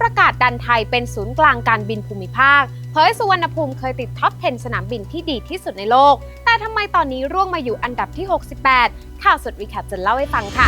ประกาศดันไทยเป็นศูนย์กลางการบินภูมิภาค เผยสุวรรณภูมิเคยติดท็อป 10 สนามบินที่ดีที่สุดในโลก แต่ทำไมตอนนี้ร่วงมาอยู่อันดับที่ 68 ข่าวสดวีแคปจะเล่าให้ฟังค่ะ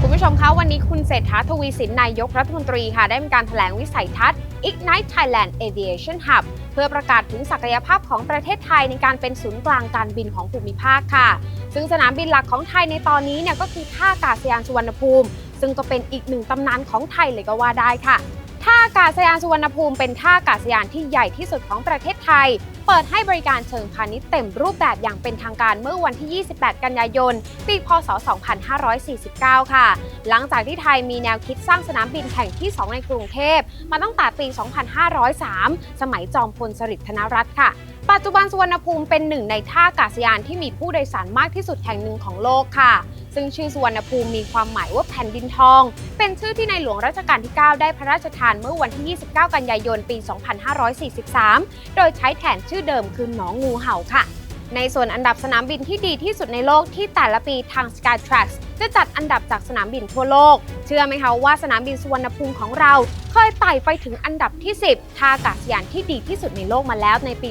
คุณผู้ชมคะวันนี้คุณเศรษฐาทวีสินนายกรัฐมนตรีค่ะ ได้มีการแถลงวิสัยทัศน์ Ignite Thailand Aviation Hub เพื่อประกาศถึงศักยภาพของประเทศไทยในการเป็นศูนย์กลางการบินของภูมิภาคค่ะ ซึ่งสนามบินหลักของไทยในตอนนี้เนี่ยก็คือท่าอากาศยานสุวรรณภูมิ ซึ่งก็เป็นอีกหนึ่งตำนานของไทยเลยก็ว่าได้ค่ะ ท่าอากาศยานสุวรรณภูมิเป็นท่าอากาศยานที่ใหญ่ที่สุดของประเทศไทย เปิดให้บริการเชิงพาณิชย์เต็มรูปแบบอย่างเป็นทางการเมื่อวันที่ 28 กันยายน ปีพศ 2549 ค่ะ หลังจากที่ไทยมีแนวคิดสร้างสนามบินแห่งที่ 2 ในกรุงเทพ มาตั้งแต่ปี 2503 สมัยจอมพลสฤษดิ์ธนรัตน์ค่ะปัจจุบันสุวรรณภูมิเป็นหนึ่งในท่าอากาศยานที่มีผู้โดยสารมากที่สุดแห่งหนึ่งของโลกค่ะ ซึ่งชื่อสุวรรณภูมิมีความหมายว่าแผ่นดินทอง เป็นชื่อที่ในหลวงรัชกาลที่ 9 ได้พระราชทานเมื่อวันที่ 29 กันยายน ปี 2543 โดยใช้แทนชื่อเดิมคือหนองงูเห่าค่ะในส่วนอันดับสนามบินที่ดีที่สุดในโลกที่แต่ละปีทาง Skytrax จะจัดอันดับจากสนามบินทั่วโลก เชื่อไหมคะว่าสนามบินสุวรรณภูมิของเรา เคยไต่ไปถึงอันดับที่ 10ท่าอากาศยานที่ดีที่สุดในโลกมาแล้วในปี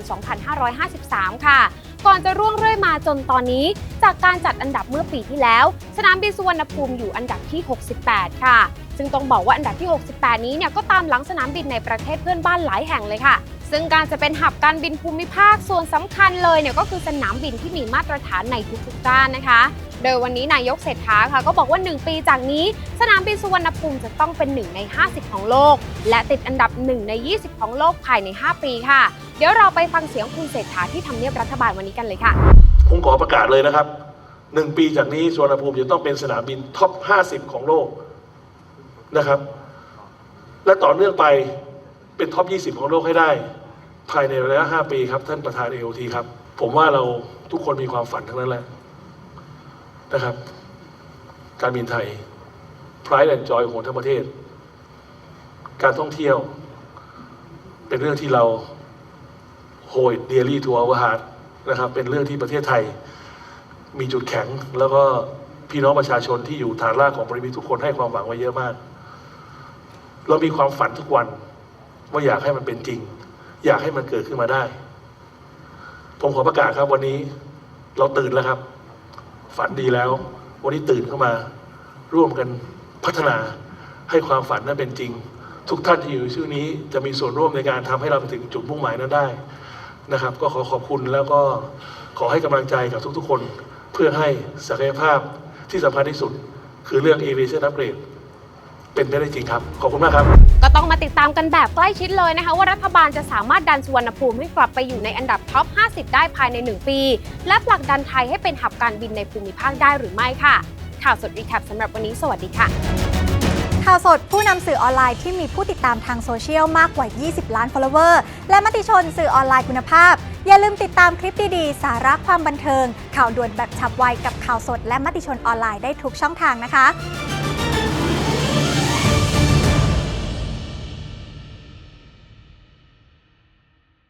2553 ค่ะ ก่อนจะร่วงเรื่อยมาจนตอนนี้ จากการจัดอันดับเมื่อปีที่แล้ว สนามบินสุวรรณภูมิอยู่อันดับที่ 68 ค่ะ ซึ่งต้องบอกว่าอันดับที่ 68 นี้เนี่ยก็ตามหลังสนามบินในประเทศเพื่อนบ้านหลายแห่งเลยค่ะ ซึ่งการจะเป็นหับการบินภูมิภาคส่วนสำคัญเลยเนี่ยก็คือสนามบินที่มีมาตรฐานในทุกๆด้านนะคะโดยวันนี้นายกเศรษฐาค่ะก็บอกว่า 1 ปีจากนี้ สนามบินสุวรรณภูมิจะต้องเป็น 1 ใน 50 ของโลก และติดอันดับ 1 ใน 20 ของโลกภายใน 5 ปีค่ะ เดี๋ยวเราไปฟังเสียงคุณเศรษฐาที่ทำเนียบรัฐบาลวันนี้กันเลยค่ะ ผมขอประกาศเลยนะครับหนึ่งปีจากนี้สุวรรณภูมิจะต้องเป็นสนามบินท็อป 50 ของโลกนะครับ และต่อเนื่องไปเป็นท็อป 20 ของโลกให้ได้ ภายในระยะ 5 ปีครับท่านประธาน AOT ครับ ผมว่าเราทุกคนมีความฝันทั้งนั้นแหละนะครับ การบินไทย pride and joy ของทั้งประเทศ การท่องเที่ยว เป็นเรื่องที่เรา hold dearly to our heart นะครับ เป็นเรื่องที่ประเทศไทย มีจุดแข็ง แล้วก็พี่น้องประชาชนที่อยู่ฐานรากของบริษัททุกคนให้ความหวังไว้เยอะมาก เรามีความฝันทุกวัน ว่าอยากให้มันเป็นจริง อยากให้มันเกิดขึ้นมาได้ ผมขอประกาศครับวันนี้เราตื่นแล้วครับ ฝันดีแล้ว วันนี้ตื่นเข้ามา ร่วมกันพัฒนาให้ความฝันนั้นเป็นจริง ทุกท่านที่อยู่ชื่อนี้จะมีส่วนร่วมในการทำให้เราไปถึงจุดมุ่งหมายนั้นได้ นะครับ ก็ขอขอบคุณแล้วก็ขอให้กำลังใจกับทุกๆคน เพื่อให้ศักยภาพที่สำคัญที่สุด คือเรื่อง aviation upgrade เป็นไปได้จริงครับ ขอบคุณมากครับ ก็ต้องมาติดตามกันแบบใกล้ชิดเลยนะคะ ว่ารัฐบาลจะสามารถดันสุวรรณภูมิให้กลับไปอยู่ในอันดับท็อป 50 ได้ภายใน 1 ปี และผลักดันไทยให้เป็นหับการบินในภูมิภาคได้หรือไม่ค่ะ ข่าวสดรีแคปสำหรับวันนี้สวัสดีค่ะ ข่าวสดผู้นำสื่อออนไลน์ที่มีผู้ติดตามทางโซเชียลมากกว่า 20 ล้าน follower และมติชนสื่อออนไลน์คุณภาพ อย่าลืมติดตามคลิปดีๆ สาระความบันเทิง ข่าวด่วนแบบฉับไวกับข่าวสด และมติชนออนไลน์ได้ทุกช่องทางนะคะ